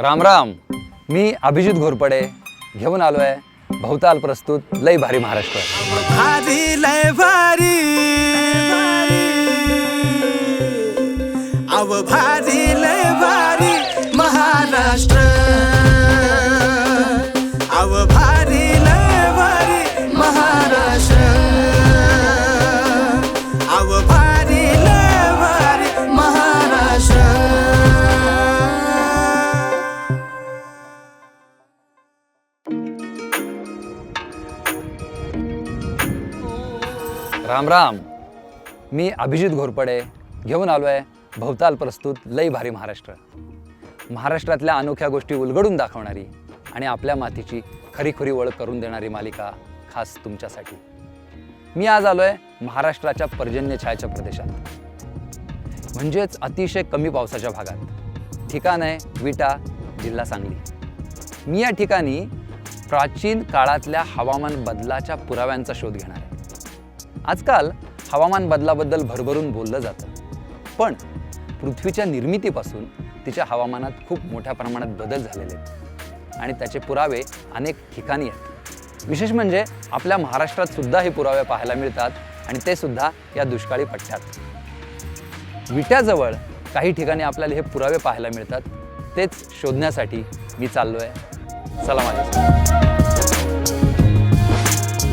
राम राम. मी अभिजित घोरपडे घेऊन आलो आहे भवताल प्रस्तुत लय भारी महाराष्ट्र. भारी लय भारी. अव भारी लय राम राम. मी अभिजित घोरपडे घेऊन आलो आहे भवताल प्रस्तुत लय भारी महाराष्ट्र. महाराष्ट्रातल्या अनोख्या गोष्टी उलगडून दाखवणारी आणि आपल्या मातीची खरीखुरी ओळख करून देणारी मालिका खास तुमच्यासाठी. मी आज आलो आहे महाराष्ट्राच्या पर्जन्यछायाच्या प्रदेशात. म्हणजेच अतिशय कमी पावसाच्या भागात. ठिकाण आहे विटा जिल्हा सांगली. मी या ठिकाणी प्राचीन काळातल्या हवामान बदलाच्या पुराव्यांचा शोध घेणार आहे. आजकाल हवामान बदलाबद्दल भरभरून बोललं जातं. पण पृथ्वीच्या निर्मितीपासून तिच्या हवामानात खूप मोठ्या प्रमाणात बदल झालेले आहेत. आणि त्याचे पुरावे अनेक ठिकाणी आहेत. विशेष म्हणजे आपल्या महाराष्ट्रात सुद्धा हे पुरावे पाहायला मिळतात आणि ते सुद्धा या दुष्काळी पट्ट्यात. विट्याजवळ काही ठिकाणी आपल्याला हे पुरावे पाहायला मिळतात. तेच शोधण्यासाठी मी चाललो आहे चला माझ्या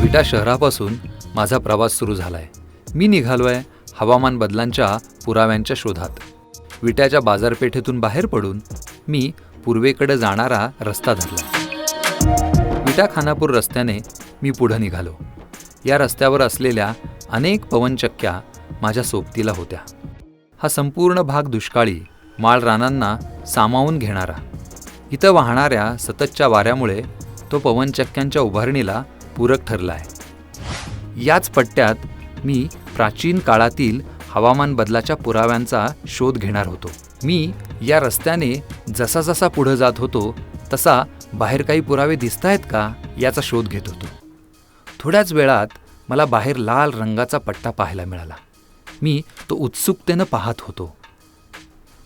विटा शहरापासून माझा प्रवास सुरू झालाय. मी निघालोय हवामान बदलांच्या पुराव्यांच्या शोधात. विट्याच्या बाजारपेठेतून बाहेर पडून मी पूर्वेकडे जाणारा रस्ता धरला. विटा खानापूर रस्त्याने मी पुढं निघालो. या रस्त्यावर असलेल्या अनेक पवनचक्क्या माझ्या सोबतीला होत्या. हा संपूर्ण भाग दुष्काळी माळ रानांना सामावून घेणारा. इथं वाहणाऱ्या सततच्या वाऱ्यामुळे तो पवनचक्क्यांच्या उभारणीला पूरक ठरला आहे याच पट्ट्यात मी प्राचीन काळातील हवामान बदलाच्या पुराव्यांचा शोध घेणार होतो. मी या रस्त्याने जसा जसा पुढं जात होतो तसा बाहेर काही पुरावे दिसत आहेत का याचा शोध घेत होतो. थोड्याच वेळात मला बाहेर लाल रंगाचा पट्टा पाहायला मिळाला. मी तो उत्सुकतेनं पाहत होतो.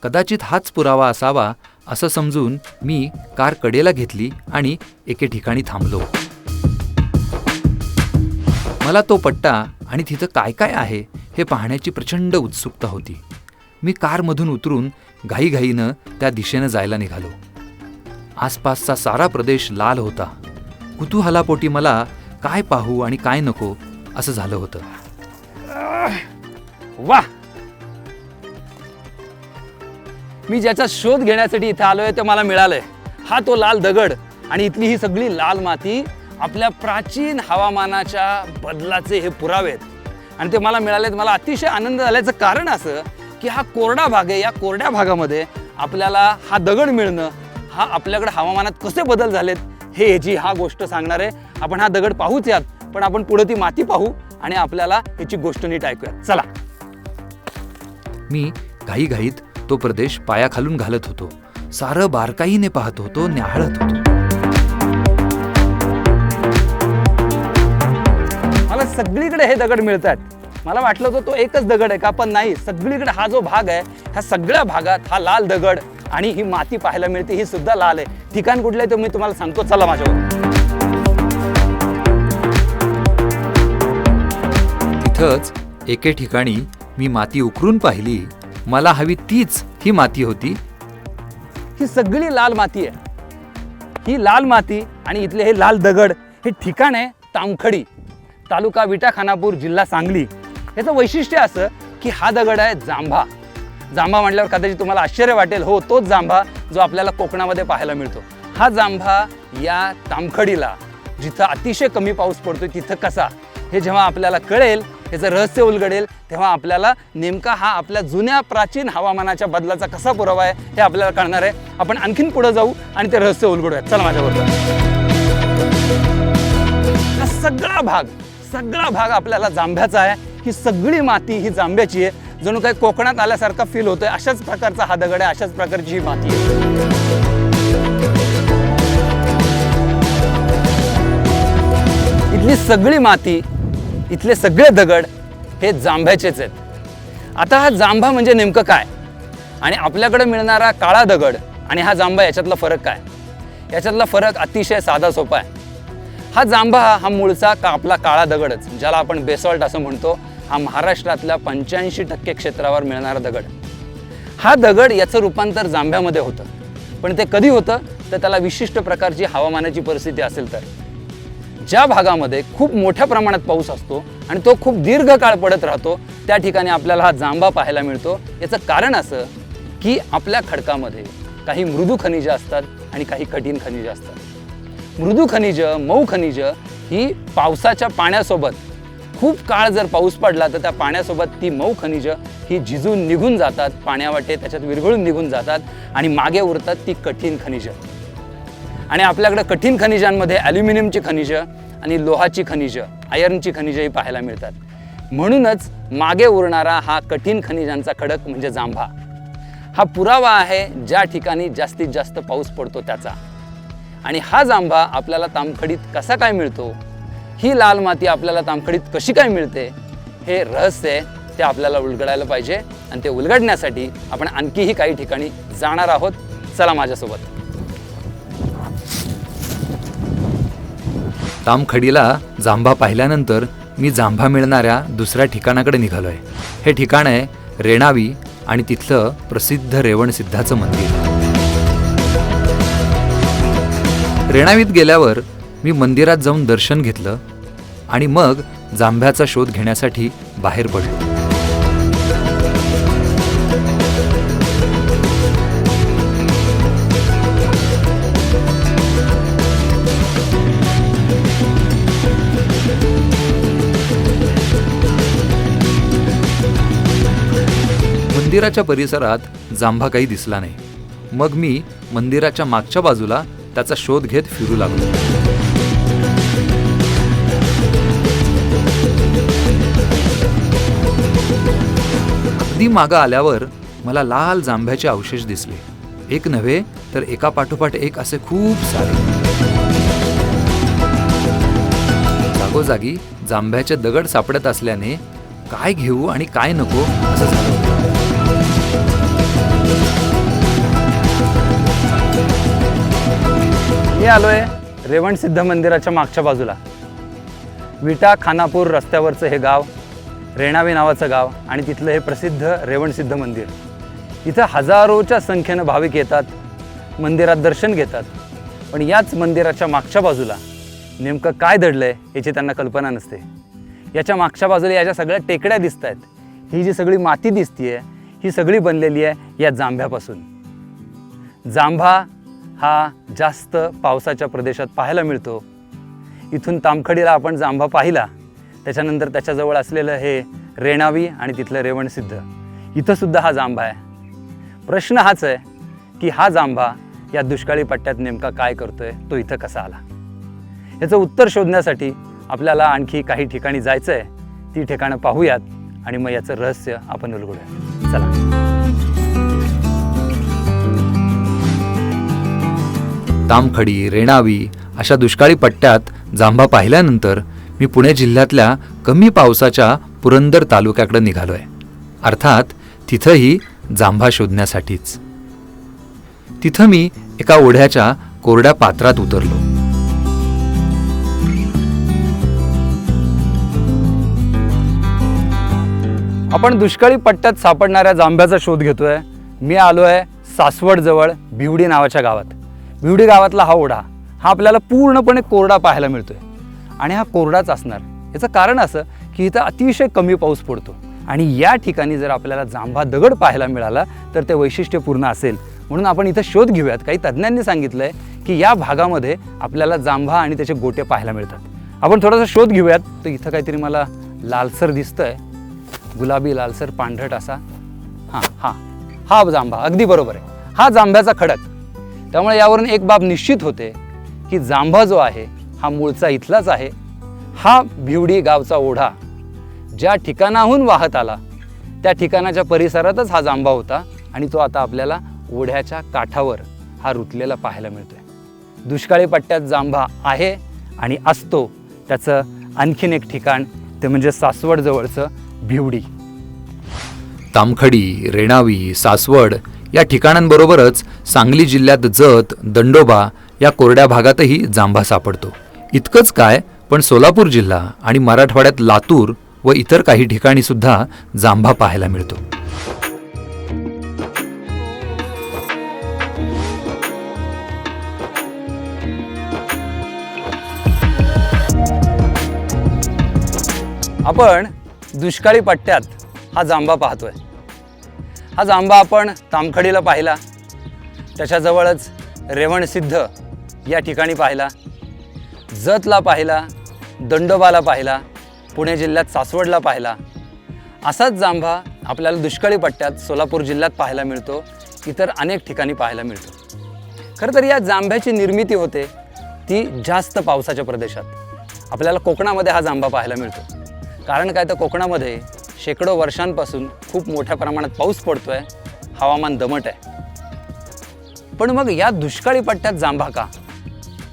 कदाचित हाच पुरावा असावा असं समजून मी कार कडेला घेतली आणि एके ठिकाणी थांबलो. मला तो पट्टा आणि तिथं काय काय आहे हे पाहण्याची प्रचंड उत्सुकता होती. मी कारमधून उतरून घाईघाईनं त्या दिशेनं जायला निघालो. आसपासचा सारा प्रदेश लाल होता. कुतूहलापोटी मला काय पाहू आणि काय नको असं झालं होतं. वा! मी ज्याचा शोध घेण्यासाठी इथे आलोय ते मला मिळालंय. हा तो लाल दगड आणि इथली ही सगळी लाल माती आपल्या प्राचीन हवामानाच्या बदलाचे हे पुरावे आहेत. आणि ते मला मिळालेत मला अतिशय आनंद झाल्याचं कारण असं की हा कोरडा भाग आहे. या कोरड्या भागामध्ये आपल्याला हा दगड मिळणं हा आपल्याकडे हवामानात कसे बदल झालेत हे ह्याची हा गोष्ट सांगणार आहे. आपण हा दगड पाहूच यात पण आपण पुढे ती माती पाहू आणि आपल्याला ह्याची गोष्ट नीट ऐकूया चला. मी घाईघाईत तो प्रदेश पायाखालून घालत होतो. सारं बारकाईने पाहत होतो न्याहाळत होतो. सगळीकडे हे दगड मिळतात मला वाटलं होतं तो एकच दगड आहे का पण नाही. सगळीकडे हा जो भाग आहे ह्या सगळ्या भागात हा लाल दगड आणि ही माती पाहायला मिळते ही सुद्धा लाल आहे. ठिकाण कुठलं आहे ते मी तुम्हाला सांगतो. चला माझ्यावर. तिथंच एके ठिकाणी मी माती उकरून पाहिली. मला हवी तीच ही माती होती. ही सगळी लाल माती आहे. ही लाल माती आणि इथले हे लाल दगड हे ठिकाण आहे तामखडी. तालुका विटा खानापूर जिल्हा सांगली. याचं वैशिष्ट्य असं की हा दगड आहे जांभा. जांभा म्हटल्यावर कदाचित तुम्हाला आश्चर्य वाटेल हो तोच जांभा जो आपल्याला कोकणामध्ये पाहायला मिळतो. हा जांभा या तामखडीला जिथं अतिशय कमी पाऊस पडतो तिथं कसा? हे जेव्हा आपल्याला कळेल याचं रहस्य उलगडेल तेव्हा आपल्याला नेमका हा आपल्या जुन्या प्राचीन हवामानाच्या बदलाचा कसा पुरावा आहे हे आपल्याला कळणार आहे. आपण आणखीन पुढे जाऊ आणि ते रहस्य उलगडूयात. चला माझ्याबरोबर. हा सगळा भाग सगळा भाग आपल्याला जांभ्याचा आहे. ही सगळी माती ही जांभ्याची आहे. जणू काही कोकणात आल्यासारखा फील होतोय. अशाच प्रकारचा हा दगड आहे. अशाच प्रकारची ही माती आहे. इथली सगळी माती इथले सगळे दगड हे जांभ्याचेच आहेत. आता हा जांभा म्हणजे नेमकं काय? आणि आपल्याकडे मिळणारा काळा दगड आणि हा जांभा याच्यातला फरक काय? याच्यातला फरक अतिशय साधा सोपा आहे. हा जांभा हा मूळचा का आपला काळा दगडच ज्याला आपण बेसॉल्ट असं म्हणतो. हा महाराष्ट्रातल्या पंच्याऐंशी टक्के क्षेत्रावर मिळणारा दगड. हा दगड याचं रूपांतर जांभ्यामध्ये होतं. पण ते कधी होतं? तर त्याला विशिष्ट प्रकारची हवामानाची परिस्थिती असेल तर. ज्या भागामध्ये खूप मोठ्या प्रमाणात पाऊस असतो आणि तो खूप दीर्घकाळ पडत राहतो त्या ठिकाणी आपल्याला हा जांभा पाहायला मिळतो. याचं कारण असं की आपल्या खडकामध्ये काही मृदू खनिजं असतात आणि काही कठीण खनिजं असतात. मृदू खनिजं मऊ खनिजं ही पावसाच्या पाण्यासोबत खूप काळ जर पाऊस पडला तर त्या पाण्यासोबत ती मऊ खनिजं ही झिजून निघून जातात पाण्यावाटे त्याच्यात विरघळून निघून जातात आणि मागे उरतात ती कठीण खनिजं. आणि आपल्याकडे कठीण खनिजांमध्ये ॲल्युमिनियमची खनिजं आणि लोहाची खनिजं आयर्नची खनिजंही पाहायला मिळतात. म्हणूनच मागे उरणारा हा कठीण खनिजांचा खडक म्हणजे जांभा. हा पुरावा आहे ज्या ठिकाणी जास्तीत जास्त पाऊस पडतो त्याचा. आणि हा जांभा आपल्याला तामखडीत कसा काय मिळतो? ही लाल माती आपल्याला तामखडीत कशी काय मिळते? हे रहस्य आहे ते आपल्याला उलगडायला पाहिजे आणि ते उलगडण्यासाठी आपण आणखीही काही ठिकाणी जाणार आहोत. चला माझ्यासोबत. तामखडीला जांभा पाहिल्यानंतर मी जांभा मिळणाऱ्या दुसऱ्या ठिकाणाकडे निघालो आहे हे ठिकाण आहे रेणावी आणि तिथलं प्रसिद्ध रेवणसिद्धाचं मंदिर. रेणावीत गेल्यावर मी मंदिरात जाऊन दर्शन घेतलं आणि मग जांभ्याचा शोध घेण्यासाठी बाहेर पडलो. मंदिराच्या परिसरात जांभा काही दिसला नाही. मग मी मंदिराच्या मागच्या बाजूला त्याचा शोध घेत फिरू लागलो. अगदी मागं आल्यावर मला लाल जांभ्याचे अवशेष दिसले. एक नव्हे तर एका पाठोपाठ एक असे खूप सारे. जागोजागी जांभ्याचे दगड सापडत असल्याने काय घेऊ आणि काय नको असं झालं. मी आलोय रेवण सिद्ध मंदिराच्या मागच्या बाजूला. विटा खानापूर रस्त्यावरचं हे गाव रेणावे नावाचं गाव आणि तिथलं हे प्रसिद्ध रेवणसिद्ध मंदिर. इथं हजारोच्या संख्येनं भाविक येतात मंदिरात दर्शन घेतात. पण याच मंदिराच्या मागच्या बाजूला नेमकं काय दडलं आहे याची त्यांना कल्पना नसते. याच्या मागच्या बाजूला याच्या सगळ्या टेकड्या दिसत आहेत ही जी सगळी माती दिसतीये ही सगळी बनलेली आहे या जांभ्यापासून. जांभा हा जास्त पावसाच्या प्रदेशात पाहायला मिळतो. इथून तामखडीला आपण जांभा पाहिला. त्याच्यानंतर त्याच्याजवळ असलेलं हे रेणावी आणि तिथलं रेवणसिद्ध इथंसुद्धा हा जांभा आहे. प्रश्न हाच आहे की हा जांभा या दुष्काळी पट्ट्यात नेमका काय करतोय तो इथं कसा आला? याचं उत्तर शोधण्यासाठी आपल्याला आणखी काही ठिकाणी जायचं आहे ती ठिकाणं पाहूयात आणि मग याचं रहस्य आपण उलगडूया चला. तामखडी रेणावी अशा दुष्काळी पट्ट्यात जांभा पाहिल्यानंतर मी पुणे जिल्ह्यातल्या कमी पावसाच्या पुरंदर तालुक्याकडे आहे अर्थात तिथंही जांभा शोधण्यासाठीच. तिथं मी एका ओढ्याच्या कोरड्या पात्रात उतरलो. आपण दुष्काळी पट्ट्यात सापडणाऱ्या जांभ्याचा शोध घेतोय. मी आलो आहे सासवडजवळ भिवडी नावाच्या गावात. भिवडी गावातला हा ओढा हा आपल्याला पूर्णपणे कोरडा पाहायला मिळतोय. आणि हा कोरडाच असणार. याचं कारण असं की इथं अतिशय कमी पाऊस पडतो. आणि या ठिकाणी जर आपल्याला जांभा दगड पाहायला मिळाला तर ते वैशिष्ट्यपूर्ण असेल. म्हणून आपण इथं शोध घेऊयात. काही तज्ज्ञांनी सांगितलं आहे की या भागामध्ये आपल्याला जांभा आणि त्याचे गोटे पाहायला मिळतात. आपण थोडासा शोध घेऊयात. तर इथं काहीतरी मला लालसर दिसतंय. गुलाबी लालसर पांढरट असा. हां हां. हा जांभा. अगदी बरोबर आहे. हा जांभ्याचा खडक. त्यामुळे यावरून एक बाब निश्चित होते की जांभा जो आहे हा मूळचा इथलाच आहे. हा भिवडी गावचा ओढा. ज्या ठिकाणाहून वाहत आला त्या ठिकाणाच्या परिसरातच हा जांभा होता आणि तो आता आपल्याला ओढ्याच्या काठावर हा रुतलेला पाहायला मिळतोय. दुष्काळी पट्ट्यात जांभा आहे आणि असतो. त्याचं आणखीन एक ठिकाण ते म्हणजे सासवड जवळचं भिवडी. तामखडी रेणावी सासवड या ठिकाणांबरोबरच सांगली जिल्ह्यात जत दंडोबा या कोरड्या भागातही जांभा सापडतो. इतकंच काय पण सोलापूर जिल्हा आणि मराठवाड्यात लातूर व इतर काही ठिकाणी सुद्धा जांभा पाहायला मिळतो. आपण दुष्काळी पट्ट्यात हा जांभा पाहतोय. हा जांबा आपण तामखडीला पाहिला. त्याच्याजवळच रेवणसिद्ध या ठिकाणी पाहिला. जतला पाहिला दंडोबाला पाहिला पुणे जिल्ह्यात सासवडला पाहिला. असाच जांभा आपल्याला दुष्काळी पट्ट्यात सोलापूर जिल्ह्यात पाहायला मिळतो. इतर अनेक ठिकाणी पाहायला मिळतो. खरं तर या जांभ्याची निर्मिती होते ती जास्त पावसाच्या प्रदेशात. आपल्याला कोकणामध्ये हा जांभा पाहायला मिळतो. कारण काय तर कोकणामध्ये शेकडो वर्षांपासून खूप मोठ्या प्रमाणात पाऊस पडतोय हवामान दमट आहे. पण मग या दुष्काळी पट्ट्यात जांभा का?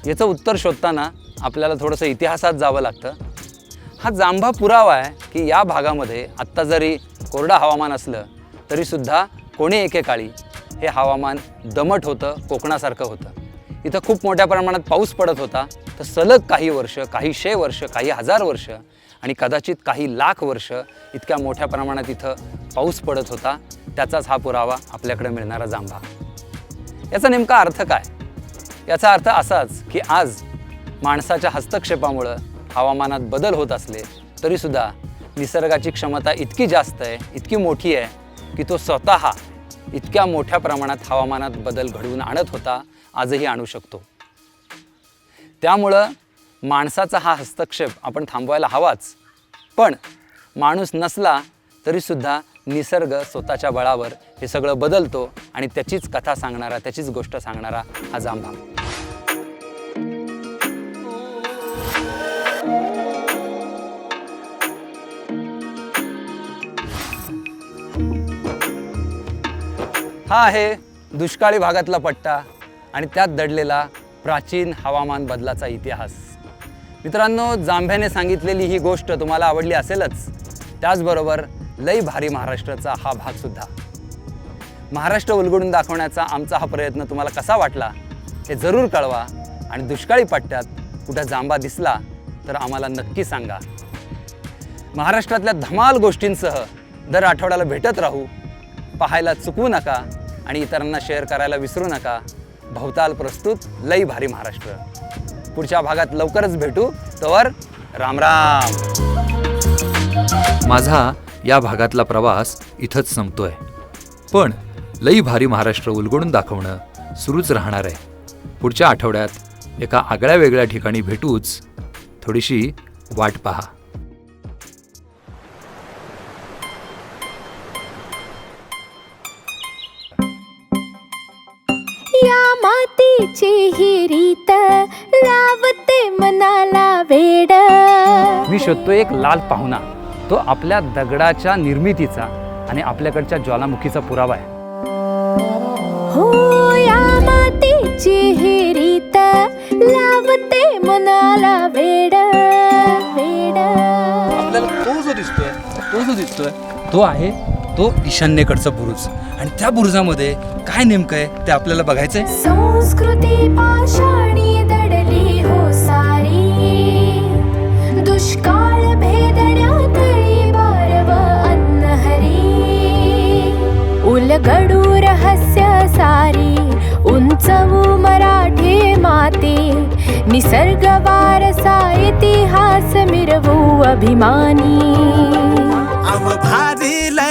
याचं उत्तर शोधताना आपल्याला थोडंसं इतिहासात जावं लागतं. हा जांभा पुरावा आहे की या भागामध्ये आत्ता जरी कोरडं हवामान असलं तरीसुद्धा कोणी एकेकाळी हे हवामान दमट होतं कोकणासारखं होतं. इथं खूप मोठ्या प्रमाणात पाऊस पडत होता. तर सलग काही वर्ष काही शे वर्ष काही हजार वर्ष आणि कदाचित काही लाख वर्ष इतक्या मोठ्या प्रमाणात इथं पाऊस पडत होता त्याचाच हा पुरावा आपल्याकडे मिळणारा जांभा. याचा नेमका अर्थ काय? याचा अर्थ असाच की आज माणसाच्या हस्तक्षेपामुळं हवामानात बदल होत असले तरीसुद्धा निसर्गाची क्षमता इतकी जास्त आहे इतकी मोठी आहे की तो स्वतः इतक्या मोठ्या प्रमाणात हवामानात बदल घडवून आणत होता आजही आणू शकतो. त्यामुळं माणसाचा हा हस्तक्षेप आपण थांबवायला हवाच. पण माणूस नसला तरीसुद्धा निसर्ग स्वतःच्या बळावर हे सगळं बदलतो आणि त्याचीच कथा सांगणारा त्याचीच गोष्ट सांगणारा हा जांभा. हा आहे दुष्काळी भागातला पट्टा आणि त्यात दडलेला प्राचीन हवामान बदलाचा इतिहास. मित्रांनो जांभ्याने सांगितलेली ही गोष्ट तुम्हाला आवडली असेलच त्याचबरोबर लई भारी महाराष्ट्राचा हा भागसुद्धा महाराष्ट्र उलगडून दाखवण्याचा आमचा हा प्रयत्न तुम्हाला कसा वाटला हे जरूर कळवा आणि दुष्काळी पट्ट्यात कुठं जांबा दिसला तर आम्हाला नक्की सांगा. महाराष्ट्रातल्या धमाल गोष्टींसह दर आठवड्याला भेटत राहू पाहायला चुकवू नका आणि इतरांना शेअर करायला विसरू नका. भवताल प्रस्तुत लई भारी महाराष्ट्र. पुढच्या भागात लवकरच भेटू. तोवर राम राम. माझा या भागातला प्रवास इथंच संपतोय. पण लई भारी महाराष्ट्र उलगडून दाखवणं सुरूच राहणार आहे. पुढच्या आठवड्यात एका आगळ्या वेगळ्या ठिकाणी भेटूच थोडीशी वाट पहा. या मातीची ही रीत लावते मनाला वेड. मी शोधतो एक लाल पाहुणा. तो आपल्या दगडाच्या निर्मितीचा आणि आपल्याकडच्या ज्वालामुखीचा पुरावा आहे. हो या मातीची ही रीत लावते मनाला वेड वेड. आपल्याला तो जो दिसतोय तो जो दिसतोय तो आहे तो ईशान्येकडचा बुरुज. आणि त्या बुरुजामध्ये काय नेमकं आहे ते आपल्याला बघायचंय? संस्कृती पाषाणी दडली हो सारी दुष्काळ भेदण्यातळी बारव अन्नहरी. उलगडू रहस्य सारी. उंचवू मराठी माती. निसर्ग वारसा इतिहास मिरवू अभिमानी. अव भारी लय